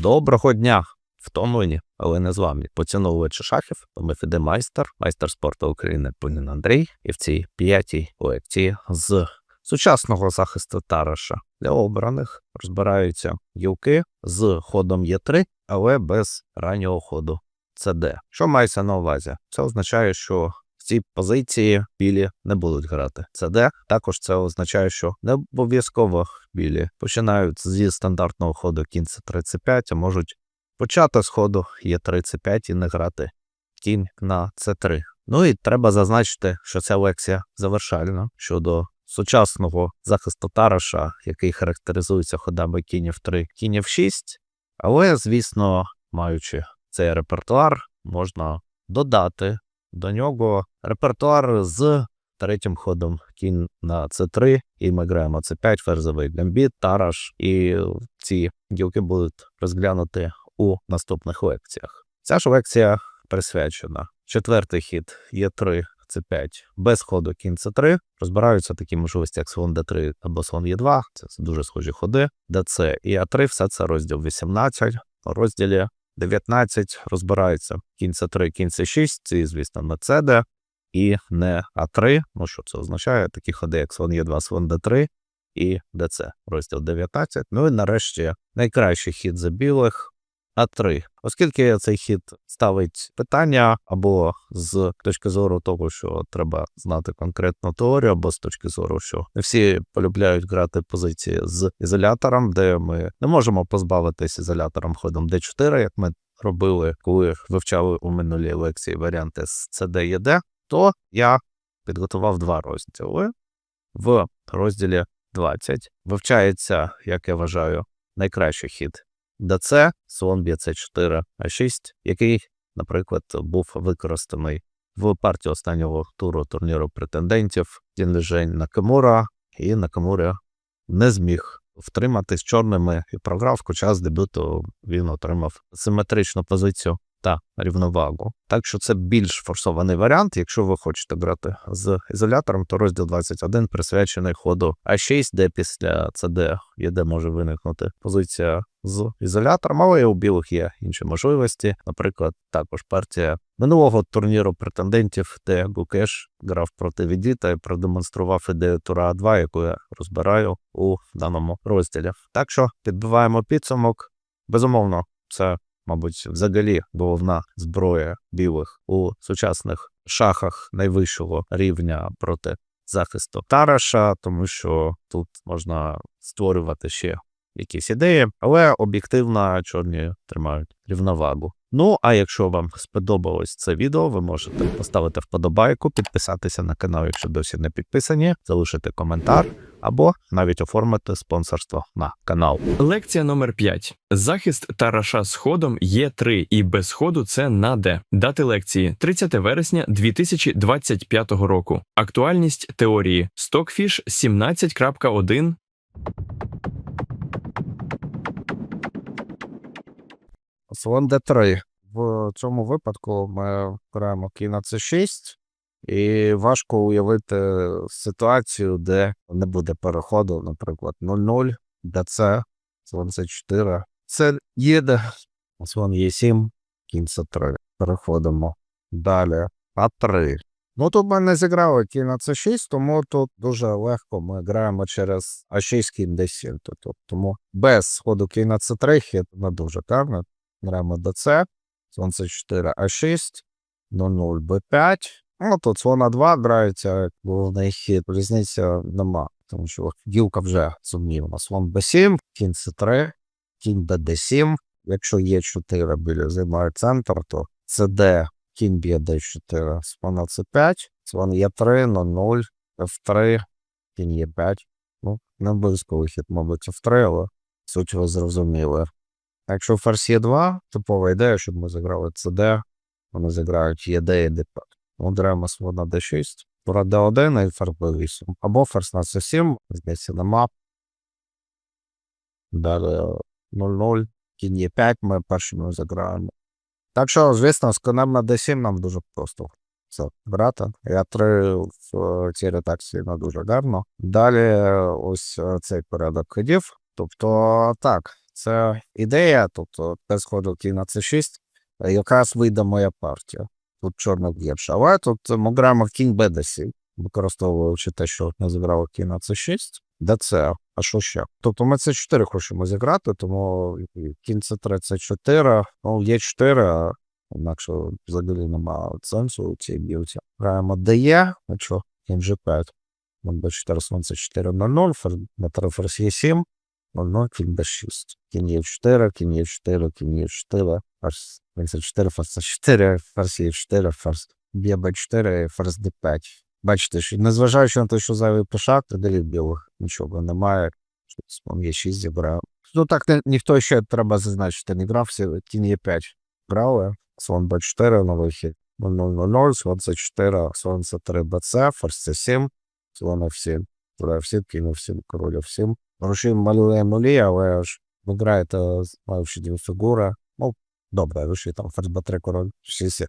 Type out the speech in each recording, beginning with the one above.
Доброго дня! Втомлені, але не зламні. Поціновувачі шахів, Мефіде майстер, майстер спорту України Пунін Андрій. І в цій п'ятій лекції з сучасного захисту Тараша для обраних розбираються гілки з ходом Є3, але без раннього ходу ЦД. Що мається на увазі? Це означає, що в цій позиції білі не будуть грати. ЦД також це означає, що не обов'язково білі починають зі стандартного ходу кінь С35, а можуть почати з ходу є 35 і не грати кінь на С3. Ну і треба зазначити, що ця лекція завершальна щодо сучасного захисту Тараша, який характеризується ходами кінів 3, кінів 6. Але, звісно, маючи цей репертуар, можна додати до нього репертуар з третім ходом кінь на С3, і ми граємо С5, ферзовий гамбіт, Тараш, і ці гілки будуть розглянуті у наступних лекціях. Ця ж лекція присвячена. Четвертий хід є 3 С5 без ходу кінь С3. Розбираються такі можливості, як слон Д3 або слон Е2. Це дуже схожі ходи. ДЦ і А3 все це розділ 18. У розділі 19 розбирається кінця С3, кінь С6, це, звісно, не CD і не А3. Ну що це означає? Такі ходи, як слон Є2, слон Д3 і ДЦ, розділ 19. Ну і нарешті найкращий хід за білих А3. Оскільки цей хід ставить питання або з точки зору того, що треба знати конкретну теорію, або з точки зору, що не всі полюбляють грати позиції з ізолятором, де ми не можемо позбавитись ізолятором ходом D4, як ми робили, коли вивчали у минулій лекції варіанти з CD і D, то я підготував два розділи. В розділі 20 вивчається, як я вважаю, найкращий хід ДЦ, слон б'є С4, А6, який, наприклад, був використаний в партії останнього туру турніру претендентів Лежень Накамура, і Накамура не зміг втриматись чорними і програв, хоча з дебюту він отримав симетричну позицію та рівновагу. Так що це більш форсований варіант. Якщо ви хочете грати з ізолятором, то розділ 21 присвячений ходу А6, де після ЦД є де може виникнути позиція з ізолятором, але у білих є інші можливості. Наприклад, також партія минулого турніру претендентів, де Гукеш грав проти Відіта і продемонстрував ідею тура А2, яку я розбираю у даному розділі. Так що підбиваємо підсумок. Безумовно, це мабуть, взагалі головна зброя білих у сучасних шахах найвищого рівня проти захисту Тараша, тому що тут можна створювати ще якісь ідеї, але об'єктивно чорні тримають рівновагу. Ну а якщо вам сподобалось це відео, ви можете поставити вподобайку, підписатися на канал, якщо досі не підписані, залишити коментар або навіть оформити спонсорство на канал. Лекція номер 5. Захист тараша з ходом є 3 і без ходу це на Д. Дати лекції 30 вересня 2025 року. Актуальність теорії Stockfish 17.1 Слон Д3. В цьому випадку ми граємо на С6, і важко уявити ситуацію, де не буде переходу, наприклад, 0-0, ДЦ, слон С4. Це їде, слон Е7, кінь С3. Переходимо. Далі А3. Ну тут ми не зіграли кінь на С6, тому тут дуже легко ми граємо через А6 кінь Д7. Тобто, тому без ходу кінь на С3 хід не дуже гарно. Граємо ДЦ, слон С4, А6, 0-0, Б5. Ну, тут слон А2 грається як головний хід. Різниця нема, тому що гілка вже сумнівна. Слон Б7, кінь С3, кінь БД7. Якщо є 4 біля займає центр, то ЦД, кінь б'є Д4, слон С5, слон Е3, 0-0, Ф3, кінь Е5. Ну, не обов'язково хід, мабуть, Ф3, але суть його зрозуміли. А якщо ферзь Е2, типова ідея, щоб ми заграли ЦД, вони заграють ЄД і Д5. Ми граємо слон на D6, тура D1 і ферзь B8. Або ферзь на C7, здається, на мап. Далі 0-0, кінь Е5 ми першими заграємо. Так що, звісно, з конем на D7 нам дуже просто це грати. Я 3 в цій редакції не дуже гарно. Далі ось е, цей порядок ходів. Тобто, так, це ідея, тобто без ходу кінь на c6, е, якраз вийде моя партія. Тут чорна б'єш. Але тут ми граємо кінь b7, використовуючи те, що не зіграло кінь на c6, dc, а що ще? Тобто ми це 4 хочемо зіграти, тому кінь c3, c4, ну є 4, а інакше взагалі немає сенсу у цій білці. Граємо DE, а що? Кінь g5. Кінь b4, слон c4, 0-0, ферзь b3, ферзь e7, 0-0, кінь b6. Кінь e4, кінь e4, кінь e4, ферзь c4, ферзь c4, ферзь e4, ферзь б'є b4, ферзь d5. Бачите, що незважаючи на те, що зайвий пішак, тоді білих нічого немає. Слон є 6 зібрав. Ну так ні- ніхто ще треба зазначити, не грав, кінь є 5 грали. Слон b4 на вихід. 0-0-0, слон c4, слон c3, bc, ферзь c7, слон f7. Туди f7, кінь f7, король f7. Рушин малює нулі, але ж ви граєте, маючи дві фігури. Ну, добре, руші там ферзь b3, король 6.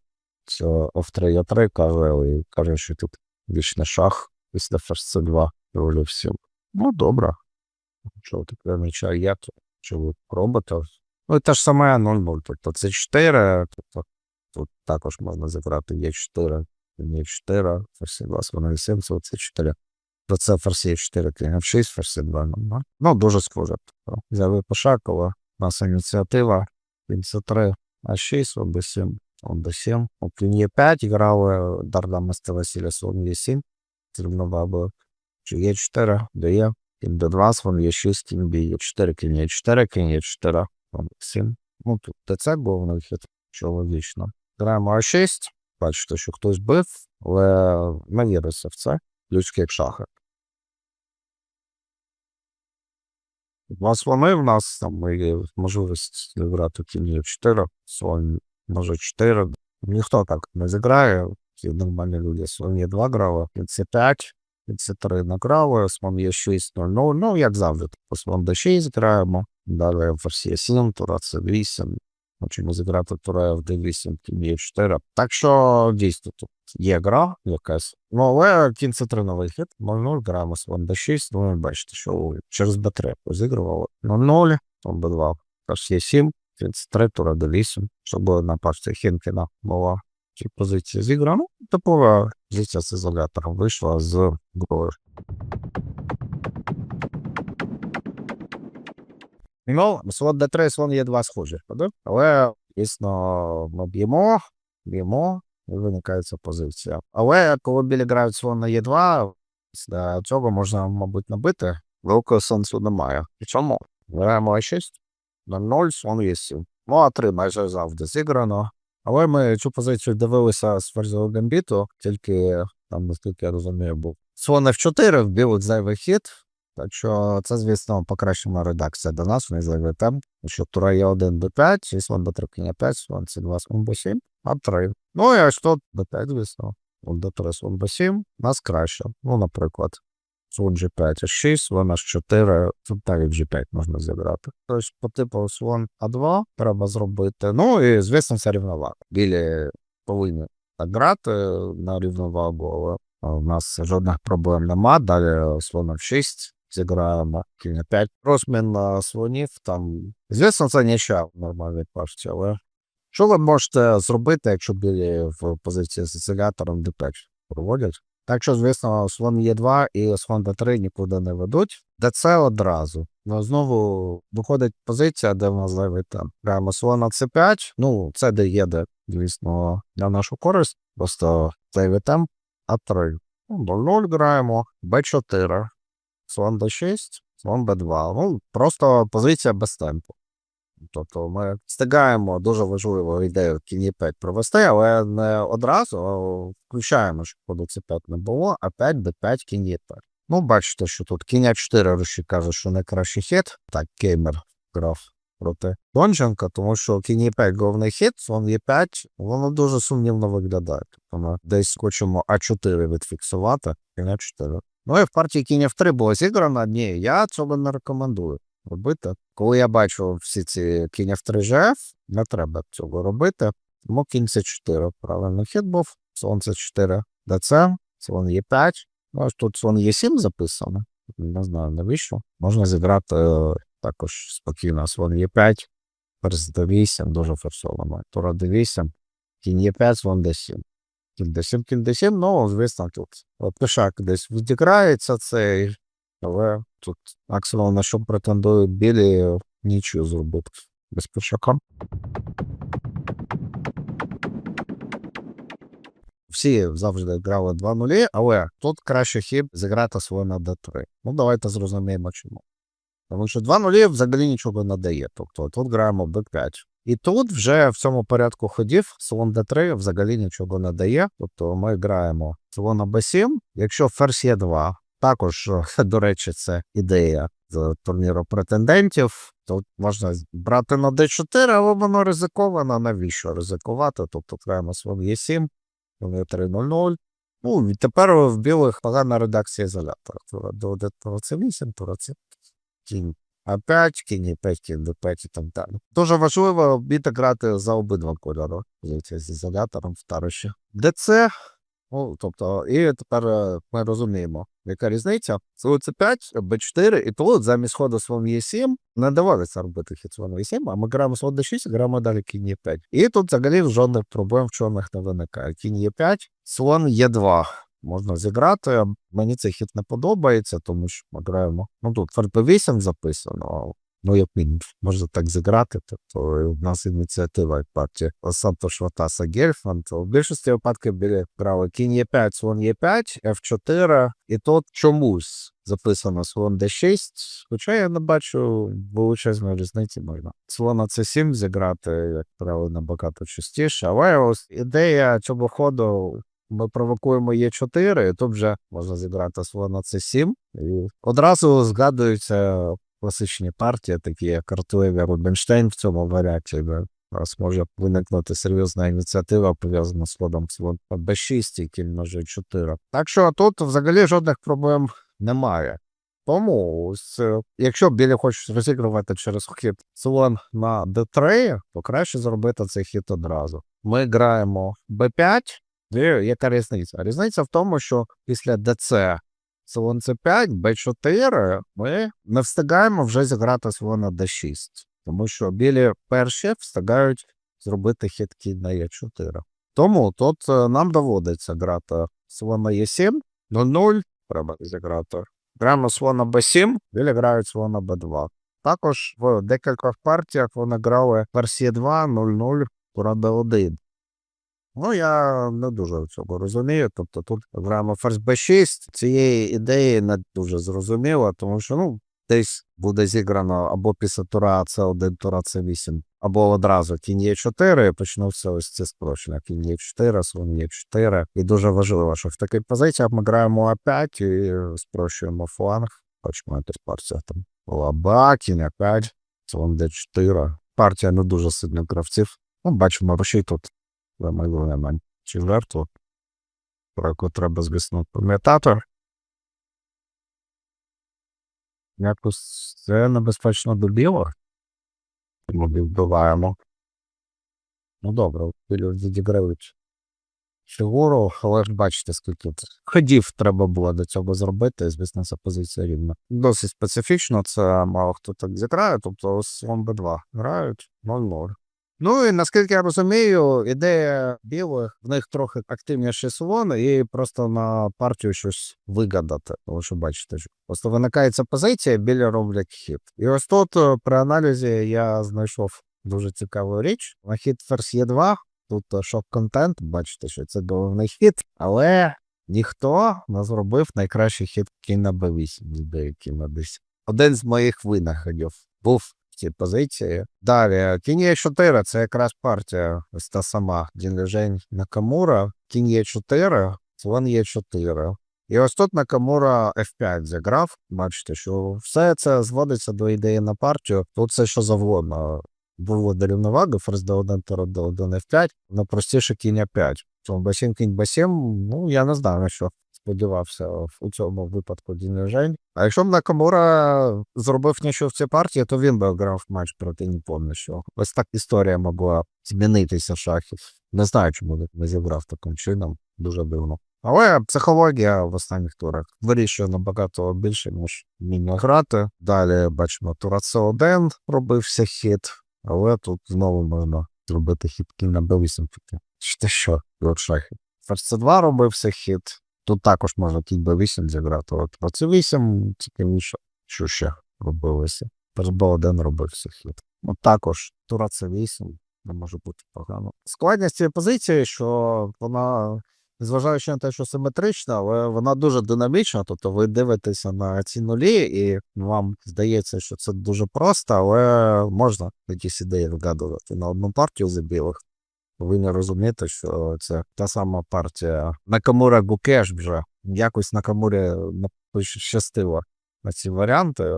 Все, f3, e3 каже, і каже, що тут вічний шах після ферзь c2, король f7. Ну, добре. Що таке меча є, то що ви робите? Ну, і те ж саме 0-0. Тобто це 4, тобто тут також можна забрати є 4, є 4, ферзь 2, 7, це 4. То це ферзь 4, кінь F6, ферзь 2, ну, дуже схоже. Тобто, Взяли Пошакова, у нас ініціатива, кінь C3, А6, ОБ7, ОБ7, кінь Е5, грали Дарда Масте Василя, слон Е7, зрівнова була, чи Е4, дає, кінь Д2, слон Е6, кінь Б, Е4, кінь Е4, кінь Е4, слон Е7. Ну, тут був на вихід, що логічно. Граємо А6, бачите, що хтось бив, але не віриться в це, людські як шахи. Два слони в нас, там є можливість грати кінь 4, слон може 4. Ніхто так не зіграє, Ті нормальні люди. Слон є 2 грали, кінь це 5, кінь це 3 награли, слон є 6, 0, 0, ну, як завжди, слон до 6 граємо, далі ферзь є 7, тура С8, Хочемо зіграти тура F8, кінь є 4. Так що дійсно тут є гра якась. Ну, але кінь це 3 на вихід. 0-0 граємо слон d6. Ну, ви бачите, що через b3 позігрували. 0-0, там b2, теж є 7, кінь це 3, тура d8, щоб на партії Хінкіна була ці позиції зіграна. Ну, типова позиція з ізолятором вийшла з грою. Ну, слон d3 слон є 2 схожі, але дійсно ми б'ємо, б'ємо, і виникає ця позиція. Але коли білі грають слон на Е2, після цього можна, мабуть, набити, великого сенсу немає. Чому? Граємо А6, на 0, слон Е7. Ну, А3 майже завжди зіграно. Але ми цю позицію дивилися з ферзового гамбіту, тільки там, наскільки я розумію, був слон F4, вбив зайвий хід, так що це, звісно, покращена редакція до нас, не зайвий темп. Що тура є 1 b5, і слон b3, кінь 5, слон c2, слон b7, а3. Ну і аж тут b5, звісно. Слон d3, слон b7, нас краще. Ну, наприклад, слон g5, h6, слон h4, тут так і g5 можна зіграти. Тобто, по типу слон а2 треба зробити. Ну і, звісно, це рівновага. Білі повинні грати на рівновагу, але а У нас жодних проблем нема. Далі слон F6 зіграємо кінь 5. Розмін на слонів там. Звісно, це нічого в нормальній але що ви можете зробити, якщо білі в позиції з ізолятором d5 проводять? Так що, звісно, слон Е2 і слон d3 нікуди не ведуть. ДЦ одразу. Ну, знову виходить позиція, де в нас зайвий там. Граємо слон на c5. Ну, це де є, де, звісно, для нашу користь. Просто зайвий темп. А3. Ну, 0-0 граємо, Б4, слон Д6, слон Б2. Ну, просто позиція без темпу. Тобто ми встигаємо дуже важливу ідею кінь 5 провести, але не одразу включаємо, щоб ходу С5 не було, а 5 Д5 кінь 5. Ну, бачите, що тут кінь 4 Руші каже, що найкращий хід. Так, Кеймер грав проти Донченка, тому що кінь 5 головний хід, слон Е5, воно дуже сумнівно виглядає. Тобто ми десь хочемо А4 відфіксувати, кінь А4. Ну і в партії кінів 3 було зіграно. Ні, я цього не рекомендую робити. Коли я бачу всі ці кінів 3 ЖФ, не треба цього робити. Тому кінь c 4 правильно хід був, слон c 4 ДЦ, слон е 5 Ну, аж тут слон е 7 записано. Не знаю, навіщо. Можна зіграти е, також спокійно слон е 5 перс d 8 дуже форсовано. Тура d 8 кінь е 5 слон d 7 кільдесім, кільдесім, ну, звісно, тут пішак десь відіграється цей, але тут максимум на що претендують білі нічого зробити без пішака. Всі завжди грали 2-0, але тут краще хіб зіграти своє на d3. Ну, давайте зрозуміємо чому. Тому що 2-0 взагалі нічого не дає. Тобто тут граємо b5. І тут вже в цьому порядку ходів слон d3 взагалі нічого не дає. Тобто ми граємо слон b7. Якщо ферзь є 2, також, до речі, це ідея з турніру претендентів. Тут можна брати на d4, але воно ризиковано. Навіщо ризикувати? Тобто граємо слон e7, вони 3-0-0. Ну, і тепер в білих погана редакція ізолятора. До тура це 8, тура це кінь А5, кінь Е5, кінь Д5 і так. Дуже важливо вміти грати за обидва кольори. З ізолятором в тариші. ДЦ, ну, тобто, і тепер е, ми розуміємо, яка різниця. Слон С5, Б4, і тут замість ходу слон Е7 не доводиться робити хід слон Е7, а ми граємо слон Д6, граємо далі кінь Е5. І тут взагалі жодних проблем в чорних не виникає. Кінь Е5, слон Е2 можна зіграти. Мені цей хід не подобається, тому що ми граємо. Ну тут ферзь b8 записано. Ну, як мінімум, можна так зіграти. Тобто у нас ініціатива як партія Санто Шватаса Гельфанд. У більшості випадків біля грали кінь Е5, слон Е5, F4, і тут чомусь записано слон D6, хоча я не бачу величезної різниці можна. Слона C7 зіграти, як правило, набагато частіше, але ось ідея цього ходу ми провокуємо Е4, і тут вже можна зіграти слона С7. І одразу згадуються класичні партії, такі як Артуеві Рубінштейн в цьому варіанті. де нас може виникнути серйозна ініціатива, пов'язана з ходом слон Б6 і кінь на G4. Так що тут взагалі жодних проблем немає. Тому, ось, е, якщо білі хочуть розігрувати через хід слон на d3, то краще зробити цей хід одразу. Ми граємо b5, і яка різниця? Різниця в тому, що після ДЦ слон С5, Б4 ми не встигаємо вже зіграти слон на Д6. Тому що білі перші встигають зробити кінь на Е4. Тому тут е, нам доводиться грати слон на Е7, 0-0, треба зіграти. Граємо слон на Б7, білі грають слон на Б2. Також в декількох партіях вони грали версія 2, 0-0, тура Б1. Ну, я не дуже цього розумію. Тобто тут граємо ферзь b6. Цієї ідеї не дуже зрозуміло, тому що ну, десь буде зіграно або після тура С1, тура С8, або одразу кінь Е4, і почнуться ось ці спрощення. Кінь Е4, слон Е4. І дуже важливо, що в таких позиціях ми граємо А5 і спрощуємо фланг. Бачимо, якась партія там. Лаба, кінь А5, слон Д4. Партія не дуже сильних гравців. Ну, бачимо, що тут майбутнє чи жертву, про яку треба, звісно, пам'ятати. Якось це небезпечно до білого. Ми вбиваємо. Ну добре, відіграють фігуру, але ж бачите, скільки ходів треба було до цього зробити, звісно, ця позиція рівна. Досить специфічно, це мало хто так зіграє, тобто ось слон Б2 грають 0-0. Ну і наскільки я розумію, ідея білих в них трохи активніший слон, і просто на партію щось вигадати. Тому що бачите, що просто виникає ця позиція, білі роблять хід. І ось тут е, при аналізі я знайшов дуже цікаву річ. На хід ферзь є 2 Тут е, шок-контент, бачите, що це головний хід, але ніхто не зробив найкращий хід кінь на Б8, деякі на 10. Один з моїх винаходів був в цій позиції. Далі, кінь Е4 це якраз партія та сама Дінлежень Накамура. Кінь Е4, слон Е4. І ось тут Накамура F5 зіграв. Бачите, що все це зводиться до ідеї на партію. Тут все що завгодно. Було до рівноваги, ферзь D1, тура D1, F5, на простіше кінь А5. Тому Б7, кінь Б7, ну я не знаю, на що сподівався в- у цьому випадку Дінежень. А якщо б Накамура зробив нічого в цій партії, то він би грав матч проти не що. Ось так історія могла змінитися шахів. Не знаю, чому не зібрав таким чином. Дуже дивно. Але психологія в останніх турах вирішує набагато більше, ніж вміння грати. Далі бачимо, тура С1 робився хід, але тут знову можна зробити хід на Б8. Чи те що, от шахи. Ферзь С2 робився хід. Тут також можна кінь Б8 зіграти. От про С8 цікавіше, що ще робилося. Ферзь Б1 робився хід. От також тура С8 не може бути погано. Складність цієї позиції, що вона незважаючи на те, що симетрична, але вона дуже динамічна. Тобто ви дивитеся на ці нулі, і вам здається, що це дуже просто, але можна якісь ідеї вгадувати на одну партію з білих. Повинні розуміти, що це та сама партія Накамура Гукеш вже. Якось Накамурі не пощастило на ці варіанти.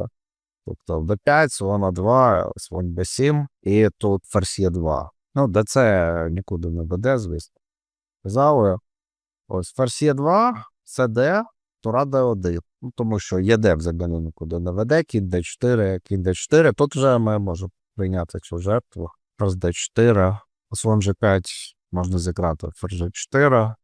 Тобто Б5, слон А2, слон Б7 і тут ферзь Е2. Ну, де це нікуди не веде, звісно. Казали, ось ферзь Е2, СД, тура Д1. Ну, тому що ЄД взагалі нікуди не веде, кінь Д4, кінь Д4. Тут вже ми можемо прийняти цю жертву. Ферзь Д4, слон G5 можна зіграти ферзь G4,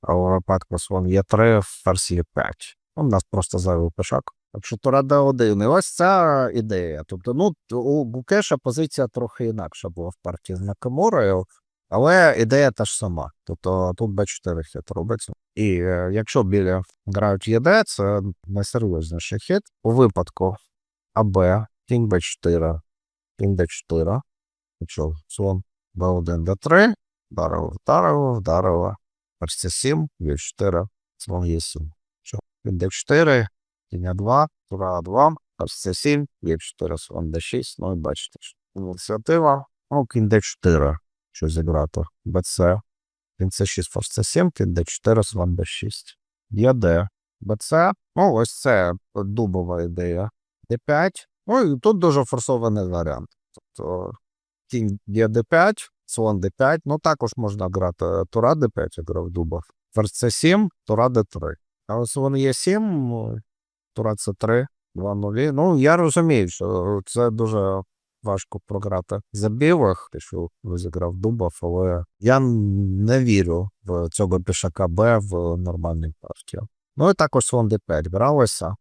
а у випадку слон Е3, ферзь Е5. У нас просто зайвий пішак. Так що тура Д1. І ось ця ідея. Тобто, ну, у Гукеша позиція трохи інакша була в партії з Накамурою, але ідея та ж сама. Тобто тут Б4 хід робиться. І е, якщо білі грають ЄД, це найсерйозніший хід. У випадку АБ, кінь Б4, кінь Д4, якщо слон Б1, Д3, вдарило, вдарило, вдарило, ферзь 7, Е4, слон Е7. Що? Кінь Д4, кінь А2, тура А2, ферзь С7, Е4, слон Д6, ну і бачите, ініціатива. Ну, кінь Д4, що зіграти, БЦ, кінь С6, ферзь С7, кінь Д4, слон Д6. Є Д, БЦ, ну ось це дубова ідея. Д5, ну і тут дуже форсований варіант. Тобто кінь є Д5, слон Д5, ну також можна грати тура Д5, я грав дубов. Ферзь С7, тура Д3. А ось слон є 7, ну, тура С3, 2 нулі. Ну, я розумію, що це дуже важко програти за білих, те, що розіграв Дубов, але я не вірю в цього пішака Б в нормальній партії. Ну і також слон Д5 гралося.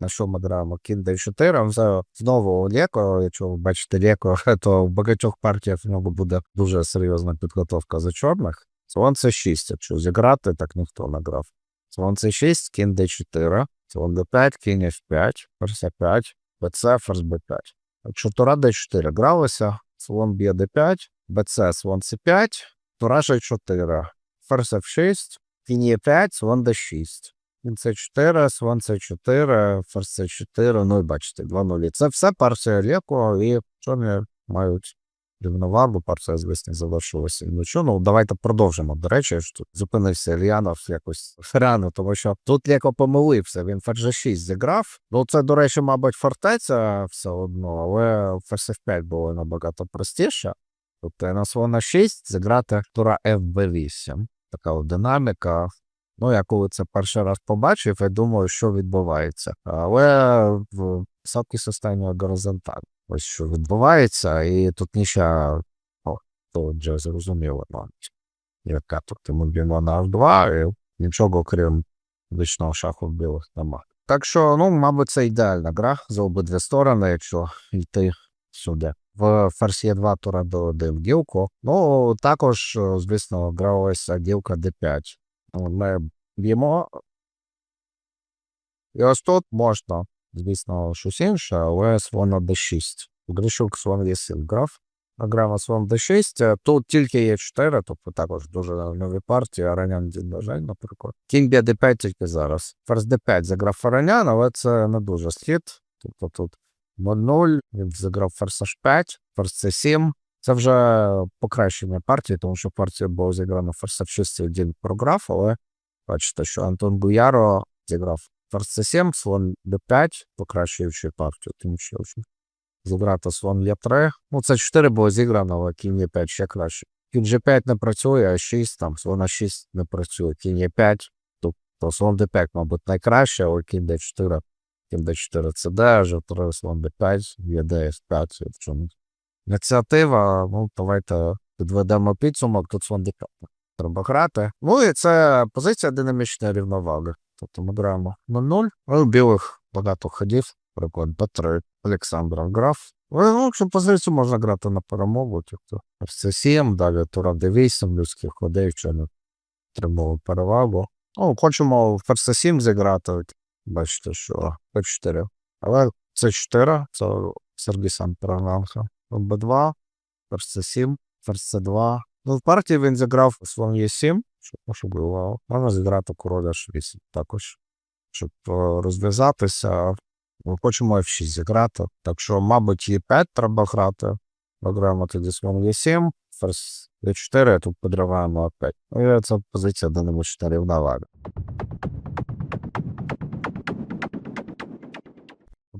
На що ми граємо? Кінь Д4. Це знову Леко. Якщо ви бачите Леко, то в багатьох партіях в нього буде дуже серйозна підготовка за чорних. Слон С6, якщо зіграти, так ніхто не грав. Слон С6, кінь Д4, слон Д5, кінь F5, ферзь 5 БЦ, ферзь Б5. Якщо тура Д4 гралося, слон б'є Д5, БЦ, слон С5, тура Ж4, ферзь F6, кінь Е5, слон Д6. Кінь С4, слон С4, ферзь С4, ну і бачите, 2 нулі. Це все партія Леко, і чорні мають рівновагу, партія, звісно, завершилася. Ну що, ну давайте продовжимо. До речі, що зупинився Ільянов якось рано, тому що тут Леко помилився, він ферзь G6 зіграв. Ну це, до речі, мабуть, фортеця все одно, але ферзь F5 було набагато простіше. Тобто на слона 6 зіграти тура FB8. Така динаміка. Ну, я коли це перший раз побачив, я думаю, що відбувається. Але сапки останнього горизонталь. Ось що відбувається, і тут ніша, о, то вже зрозуміло, ну, яка тут б'ємо на H2, і нічого крім звичного шаху білих нема. Так що, ну, мабуть, це ідеальна гра за обидві сторони, якщо йти сюди. В ферзь 2 тура Б1 гілку. Ну, також, е, звісно, гралася гілка D5. Ми б'ємо. І ось тут можна, звісно, щось інше, але слон D6. Грищук слон Є7 грав. А Грав слон D6. Тут тільки є 4, тобто також дуже нові партії, Аранян Дін бажань, наприклад. Кінь б'є D5 тільки зараз. Ферзь D5 заграв Аранян, але це не дуже схід. Тобто тут 0-0, він заграв ферзь H5, ферзь C7. Це вже покращення партії, тому що партія була зіграна ферзь F6 один програв, але бачите, що Антон Буяро зіграв ферзь C7, слон D5, покращуючи партію, тим що зіграти слон Е3. Ну, це 4 було зіграно, але кінь Е5 ще краще. Кінь G5 не працює, а 6 там, слон 6 не працює, кінь Е5, тобто слон D5, мабуть, найкраще, але кінь D4, кінь D4 це D, G3, слон D5, є D5, в чому. Ініціатива, ну, давайте підведемо підсумок, тут D5. треба грати. Ну і це позиція динамічної рівноваги. Тобто ми граємо на 0, а у білих багато ходів, наприклад, Б3, Олександра граф. Ну, цю позицію можна грати на перемогу, тобто це 7, далі тура D8, людських ходей, що не отримали перевагу. Ну, хочемо в ферзь 7 зіграти, бачите, що П4. Але це 4, це Сергій сам переганка. Б2, ферзь 7, ферзь 2. Ну, в партії він зіграв слон Е7, що особливо. Можна зіграти короля H8 також, щоб е, розв'язатися. Ми хочемо F6 зіграти. Так що, мабуть, Е5 треба грати. Ми граємо тоді слон Е7, ферзь Е4, тут підриваємо А5. Ну, це позиція динамічна рівновага.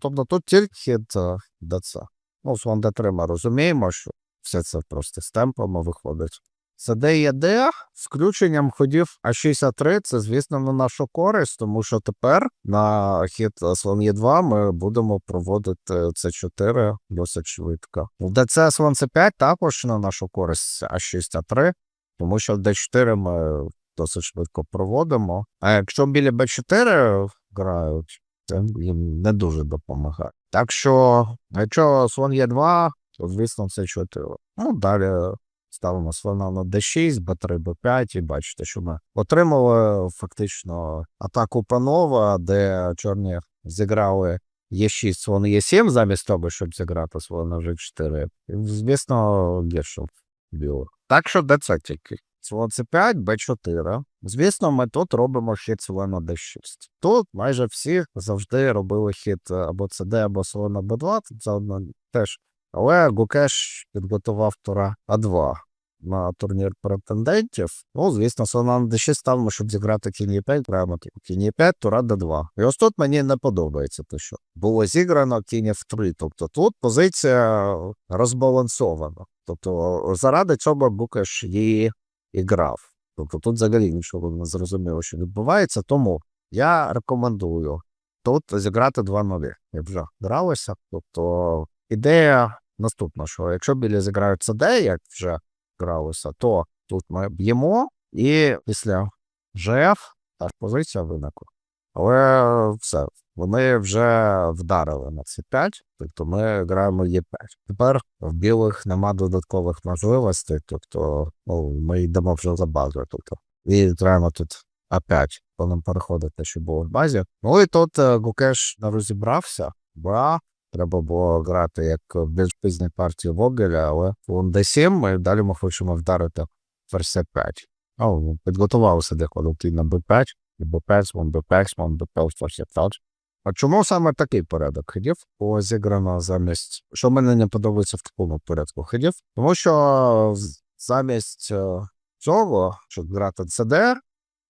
Тобто тут тільки хід е, ДЦ. Ну, Д3 ми розуміємо, що все це просто з темпами виходить. Це Д є Д з включенням ходів А63, це, звісно, на нашу користь, тому що тепер на хід е, слон Е2 ми будемо проводити С4 досить швидко. ДЦ слон С5 також на нашу користь А6, А3, тому що Д4 ми досить швидко проводимо. А якщо біля Б4 грають, це їм не дуже допомагає. Так що, якщо слон є 2, то звісно це 4. Ну, далі ставимо слона на d6, b3, b5, і бачите, що ми отримали фактично атаку панова, де чорні зіграли Е6, слон Е7, замість того, щоб зіграти слон на G4. І, звісно, гірше біло. Так що де це тільки? Слон С5, Б4. Звісно, ми тут робимо хід слона Д6. Тут майже всі завжди робили хід е, або ЦД, або слона Б2, тут заодно теж. Але Гукеш підготував тура А2 на турнір претендентів. Ну, звісно, слона на Д6 ставимо, щоб зіграти кінь Е5, граємо кінь Е5, тура Д2. І ось тут мені не подобається те, що було зіграно кінь F3. Тобто тут позиція розбалансована. Тобто заради цього Гукеш її і грав. Тобто тут взагалі нічого не зрозуміло, що відбувається. Тому я рекомендую тут зіграти 2 нулі. Я вже гралося. Тобто ідея наступна, що якщо білі зіграють ЦД, як вже гралося, то тут ми б'ємо, і після ЖФ та ж позиція виникла. Але все, вони вже вдарили на C5, тобто ми граємо Е5. Тепер в білих нема додаткових можливостей, тобто ну, ми йдемо вже за базою. Тобто, і граємо тут А5, по нам переходити, що було в базі. Ну і тут е, Гукеш не розібрався, бра. Треба було грати як в більш пізній партії Вогеля, але фон D7, і далі ми хочемо вдарити ферзь 5. О, підготувалися деколи на B5, і B5, слон B5, слон B5, ферзь 5. А чому саме такий порядок ходів було зіграно замість, що мені не подобається в такому порядку ходів? Тому що замість е, цього, щоб грати CDR,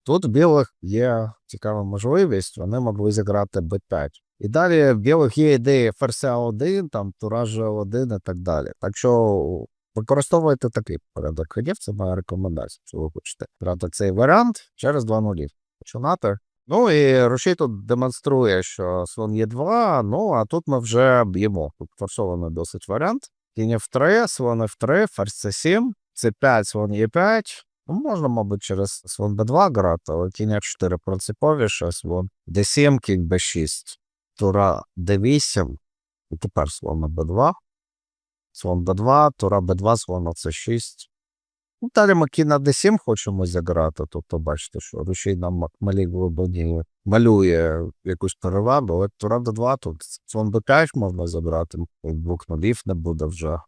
тут білих є цікава можливість, вони могли зіграти B5. І далі в білих є ідеї ферзя 1, там туража 1 і так далі. Так що використовуйте такий порядок ходів, це моя рекомендація, якщо ви хочете грати цей варіант через 2 нулі. Починати. Ну і Рушій тут демонструє, що слон є 2, ну а тут ми вже б'ємо. Тут форсований досить варіант. Кінь F3, слон F3, ферзь C7, C5, слон Е5. Ну, можна, мабуть, через слон B2 грати, але кінь F4 принциповіше, слон D7, кінь B6, тура D8, і тепер слон на B2, слон D2, тура B2, слон C6. Ну, далі ми кінь на D7 хочемо зіграти, тобто бачите, що рушій нам глибині малює якусь перевагу, але тура D2 тут слон B5 можна забрати, двох нулів не буде вже.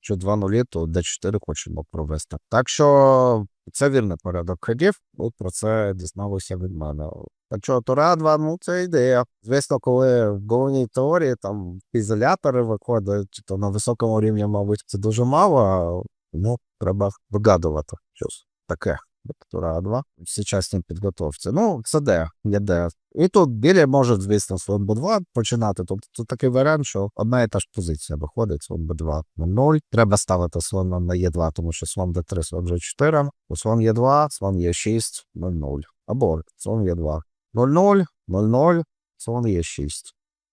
Що 2 нулі, то D4 хочемо провести. Так що це вірний порядок ходів, от про це дізналося від мене. Так що тура 2, ну це ідея. Звісно, коли в головній теорії там ізолятори виходять, то на високому рівні, мабуть, це дуже мало, а, ну, треба вигадувати щось таке. От Тура 2 в сучасній підготовці. Ну, це де, є де. І тут білі може, звісно, слон Б2 починати. Тобто тут такий варіант, що одна і та ж позиція виходить, слон Б2 на 0. Треба ставити слон на Е2, тому що слон Д3, слон G4. У слон Е2, слон Е6, 0-0. Або слон Е2. 0-0, 0-0, слон Е6.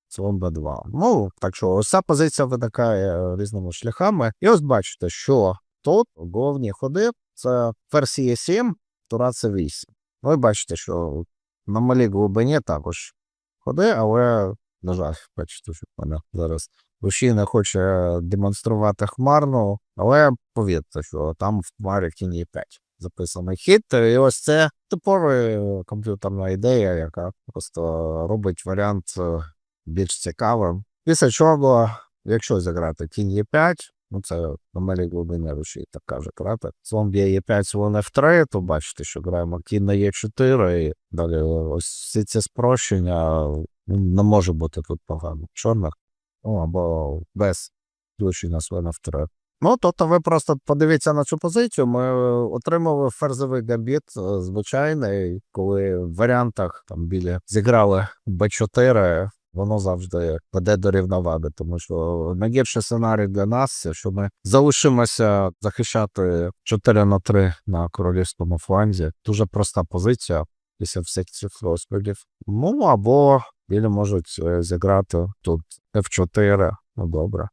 Слон Б2. Ну, так що ось ця позиція виникає різними шляхами. І ось бачите, що тут головні ходи це ферзь є 7, тура це 8. Ви бачите, що на малій глибині також ходи, але, на жаль, бачите, що мене зараз душі не хоче демонструвати хмарну, але повірте, що там в хмарі є 5 записаний хід. І ось це типова комп'ютерна ідея, яка просто робить варіант е, більш цікавим. Після чого, якщо зіграти кінь є 5 ну це на малій глибині руші так каже крати. Слон б'є Е5, слон F3, то бачите, що граємо кінь на Е4, і далі ось всі ці спрощення ну, не може бути тут погано. Чорних, ну або без включення слона F3. Ну, тобто ви просто подивіться на цю позицію. Ми отримали ферзовий гамбіт е, звичайний, коли в варіантах там біля зіграли Б4, воно завжди веде до рівноваги, тому що найгірший сценарій для нас, що ми залишимося захищати 4 на 3 на королівському фланзі. Дуже проста позиція після всіх цих розкладів. Ну або білі можуть е, зіграти тут F4, ну добре.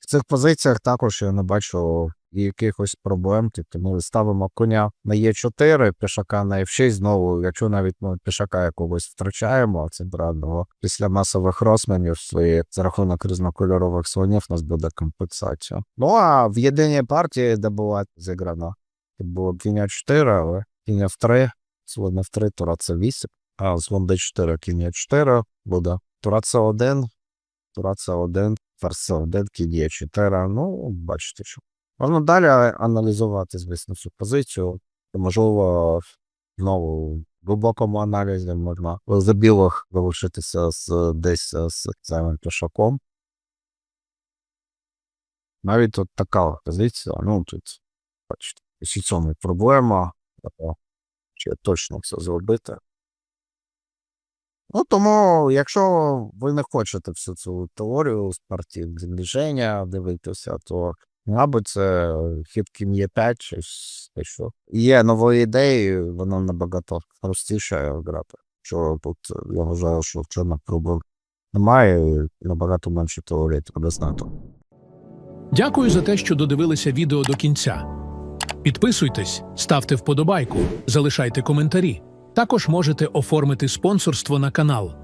В цих позиціях також я не бачу якихось проблем. Тобто ми ставимо коня на Е4, пішака на F6 знову. Якщо навіть ми пішака якогось втрачаємо, це правда, після масових розмінів і за рахунок різнокольорових слонів нас буде компенсація. Ну а в єдиній партії, де була зіграна, тут було кінь 4, але кінь F3, слон F3, тура це 8, а слон D4, кінь 4 буде. Тура це 1, тура це 1, ферзь Це1, кінь Е4, ну, бачите, що. Можна далі аналізувати, звісно, цю позицію. І, Можливо, знову в глибокому аналізі можна за білих залишитися з десь е, з зайвим пішаком. Навіть тут така позиція, ну тут, бачите, і в цьому проблема, чи точно все зробити. Ну, тому, якщо ви не хочете всю цю теорію з партії зближення дивитися, то Мабуть, це хід кім є 5 чи щось що. Є нові ідеї, воно набагато простіше грати. Що тут я вважаю, що вчених проблем немає, набагато менше теорії треба знати. Дякую за те, що додивилися відео до кінця. Підписуйтесь, ставте вподобайку, залишайте коментарі. Також можете оформити спонсорство на канал.